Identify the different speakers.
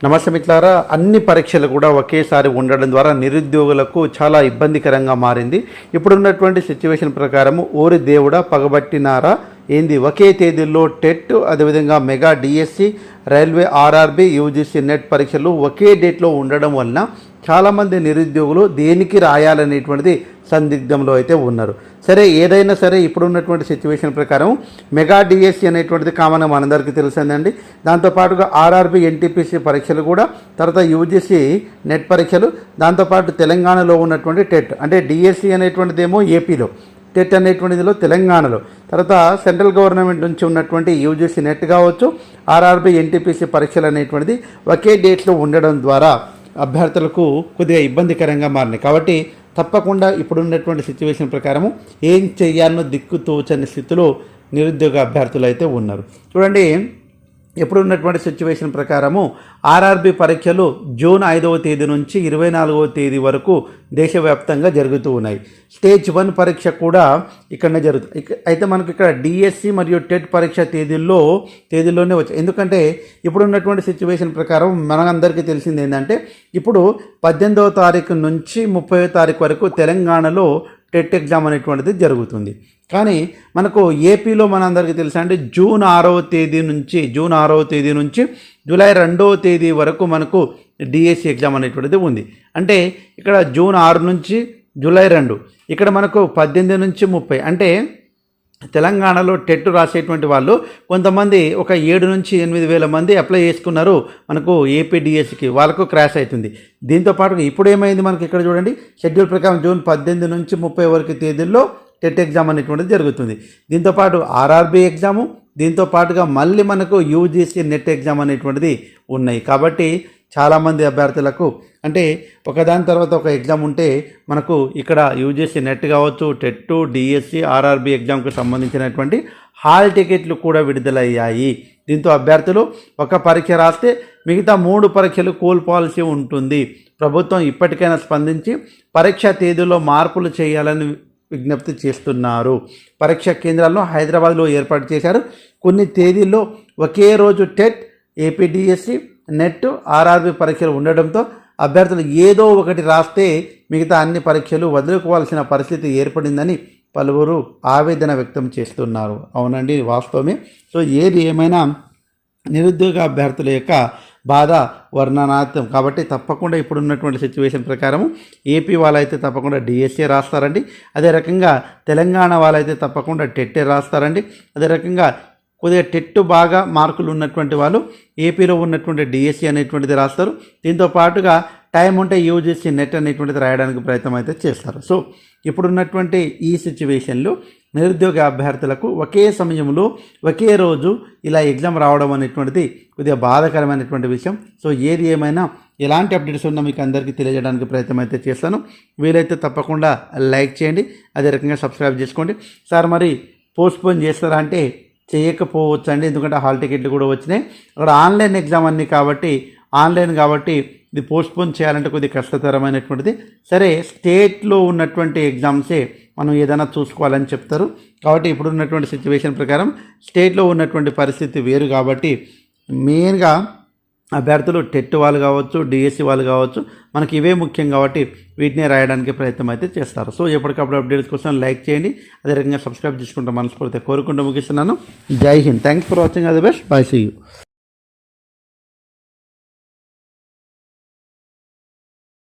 Speaker 1: నమస్తే మిత్రులారా అన్ని పరీక్షలు కూడా ఒకేసారి ఉండడం ద్వారా నిరుద్యోగులకు చాలా ఇబ్బందికరంగా మారింది. ఇప్పుడున్నటువంటి సిచ్యువేషన్ ప్రకారము ఓరి దేవుడా పగబట్టినారా? ఏంది? ఒకే తేదీల్లో టెట్ అదేవిధంగా mega DSC railway RRB UGC NET పరీక్షలు ఒకే డేట్లో ఉండడం వలన చాలామంది నిరుద్యోగులు దేనికి రాయాలనేటువంటిది సందిగ్ధంలో అయితే ఉన్నారు. సరే ఏదైనా సరే ఇప్పుడున్నటువంటి సిచ్యువేషన్ ప్రకారం మెగా డిఎస్సి అనేటువంటిది కామన్ మనందరికీ తెలిసిందండి. దాంతోపాటుగా ఆర్ఆర్బి ఎన్టీపీసీ పరీక్షలు కూడా తర్వాత యూజీసీ నెట్ పరీక్షలు దాంతోపాటు తెలంగాణలో ఉన్నటువంటి టెట్ అంటే డిఎస్సి అనేటువంటిది ఏమో ఏపీలో టెట్ అనేటువంటిదిలో తెలంగాణలో. తర్వాత సెంట్రల్ గవర్నమెంట్ నుంచి ఉన్నటువంటి యూజీసీ నెట్ కావచ్చు ఆర్ఆర్బి ఎన్టీపీసీ పరీక్షలు అనేటువంటిది ఒకే డేట్లో ఉండడం ద్వారా అభ్యర్థులకు కొద్దిగా ఇబ్బందికరంగా మారినాయి. కాబట్టి తప్పకుండా ఇప్పుడున్నటువంటి సిచ్యువేషన్ ప్రకారము ఏం చేయాలనో దిక్కు తోచని స్థితిలో నిరుద్యోగ అభ్యర్థులు అయితే ఉన్నారు. చూడండి ఇప్పుడు ఉన్నటువంటి సిచ్యువేషన్ ప్రకారము ఆర్ఆర్బి పరీక్షలు జూన్ ఐదవ తేదీ నుంచి ఇరవై నాలుగవ తేదీ వరకు దేశవ్యాప్తంగా జరుగుతూ ఉన్నాయి. స్టేజ్ వన్ పరీక్ష కూడా ఇక్కడనే జరుగుతుంది. ఇక- అయితే మనకి ఇక్కడ డిఎస్సి మరియు టెట్ పరీక్ష తేదీల్లో తేదీల్లోనే వచ్చాయి. ఎందుకంటే ఇప్పుడు ఉన్నటువంటి సిచ్యువేషన్ ప్రకారం మనందరికీ తెలిసింది ఏంటంటే ఇప్పుడు పద్దెనిమిదవ తారీఖు నుంచి ముప్పై తారీఖు వరకు తెలంగాణలో టెట్ ఎగ్జామ్ అనేటువంటిది జరుగుతుంది. కానీ మనకు ఏపీలో మనందరికీ తెలుసా అంటే జూన్ ఆరవ తేదీ నుంచి జూన్ ఆరవ తేదీ నుంచి జూలై రెండవ తేదీ వరకు మనకు డిఎస్సి ఎగ్జామ్ అనేటువంటిది ఉంది. అంటే ఇక్కడ జూన్ ఆరు నుంచి జూలై రెండు ఇక్కడ మనకు పద్దెనిమిది నుంచి ముప్పై అంటే తెలంగాణలో టెట్ రాసేటువంటి వాళ్ళు కొంతమంది ఒక ఏడు నుంచి ఎనిమిది వేల మంది అప్లై చేసుకున్నారు మనకు ఏపీడిఎస్కి వాళ్ళకు క్రాష్ అవుతుంది. దీంతోపాటు ఇప్పుడు ఏమైంది మనకి ఇక్కడ చూడండి. షెడ్యూల్ ప్రకారం జూన్ పద్దెనిమిది నుంచి ముప్పై వరకు తేదీల్లో టెట్ ఎగ్జామ్ అనేటువంటిది జరుగుతుంది. దీంతోపాటు ఆర్ఆర్బీ ఎగ్జాము దీంతో పాటుగా మళ్ళీ మనకు యూజీసీ నెట్ ఎగ్జామ్ అనేటువంటిది ఉన్నాయి. కాబట్టి చాలామంది అభ్యర్థులకు అంటే ఒకదాని తర్వాత ఒక ఎగ్జామ్ ఉంటే మనకు ఇక్కడ యూజీసీ నెట్ కావచ్చు టెట్ డిఎస్సి ఆర్ఆర్బి ఎగ్జామ్కి సంబంధించినటువంటి హాల్ టికెట్లు కూడా విడుదలయ్యాయి. దీంతో అభ్యర్థులు ఒక పరీక్ష రాస్తే మిగతా మూడు పరీక్షలు కోల్పోవాల్సి ఉంటుంది. ప్రభుత్వం ఇప్పటికైనా స్పందించి పరీక్ష తేదీలో మార్పులు చేయాలని విజ్ఞప్తి చేస్తున్నారు. పరీక్ష కేంద్రాలను హైదరాబాద్లో ఏర్పాటు చేశారు. కొన్ని తేదీల్లో ఒకే రోజు టెట్ ఏపీడిఎస్సి నెట్ ఆర్ఆర్బి పరీక్షలు ఉండడంతో అభ్యర్థులు ఏదో ఒకటి రాస్తే మిగతా అన్ని పరీక్షలు వదులుకోవాల్సిన పరిస్థితి ఏర్పడిందని పలువురు ఆవేదన వ్యక్తం చేస్తున్నారు. అవునండి వాస్తవమే. సో ఏది ఏమైనా నిరుద్యోగ అభ్యర్థుల యొక్క బాధ వర్ణనార్థం కాబట్టి తప్పకుండా ఇప్పుడు ఉన్నటువంటి సిచ్యువేషన్ ప్రకారం ఏపీ వాళ్ళైతే తప్పకుండా డిఎస్ఏ రాస్తారండి. అదే రకంగా తెలంగాణ వాళ్ళైతే తప్పకుండా టెట్టే రాస్తారండి. అదే రకంగా కొద్దిగా టెట్ బాగా మార్కులు ఉన్నటువంటి వాళ్ళు ఏపీలో ఉన్నటువంటి డిఎస్సి అనేటువంటిది రాస్తారు. దీంతో పాటుగా టైం ఉంటే యూజీసీ నెట్ అనేటువంటిది రాయడానికి ప్రయత్నం అయితే చేస్తారు. సో ఇప్పుడున్నటువంటి ఈ సిచ్యువేషన్లో నిరుద్యోగ అభ్యర్థులకు ఒకే సమయంలో ఒకే రోజు ఇలా ఎగ్జామ్ రావడం అనేటువంటిది కొద్దిగా బాధాకరమైనటువంటి విషయం. సో ఏది ఏమైనా ఎలాంటి అప్డేట్స్ ఉన్నా మీకు అందరికీ తెలియజేయడానికి ప్రయత్నం అయితే చేస్తాను. వీలైతే తప్పకుండా లైక్ చేయండి అదే రకంగా సబ్స్క్రైబ్ చేసుకోండి. సార్ మరి పోస్ట్పోన్ చేస్తారా అంటే చేయకపోవచ్చు అండి ఎందుకంటే హాల్ టికెట్లు కూడా వచ్చినాయి. అక్కడ ఆన్లైన్ ఎగ్జామ్ అన్ని కాబట్టి ఆన్లైన్ కాబట్టి ఇది పోస్ట్పోన్ చేయాలంటే కొద్దిగా కష్టతరమైనటువంటిది. సరే స్టేట్లో ఉన్నటువంటి ఎగ్జామ్సే మనం ఏదైనా చూసుకోవాలని చెప్తారు. కాబట్టి ఇప్పుడు ఉన్నటువంటి సిచ్యువేషన్ ప్రకారం స్టేట్లో ఉన్నటువంటి పరిస్థితి వేరు కాబట్టి మెయిన్గా అభ్యర్థులు టెట్ వాళ్ళు కావచ్చు డిఎస్సి వాళ్ళు కావచ్చు మనకి ఇవే ముఖ్యం కాబట్టి వీటిని రాయడానికి ప్రయత్నం అయితే చేస్తారు. సో ఎప్పటికప్పుడు అప్డేట్స్ కోసం లైక్ చేయండి. అదే రకంగా సబ్స్క్రైబ్ చేసుకుంటాం మనస్ఫూర్తిగా కోరుకుంటూ ముగిస్తున్నాను. జై హింద్. థ్యాంక్స్ ఫర్ వాచింగ్ అది బెస్ట్ బై సీ యూ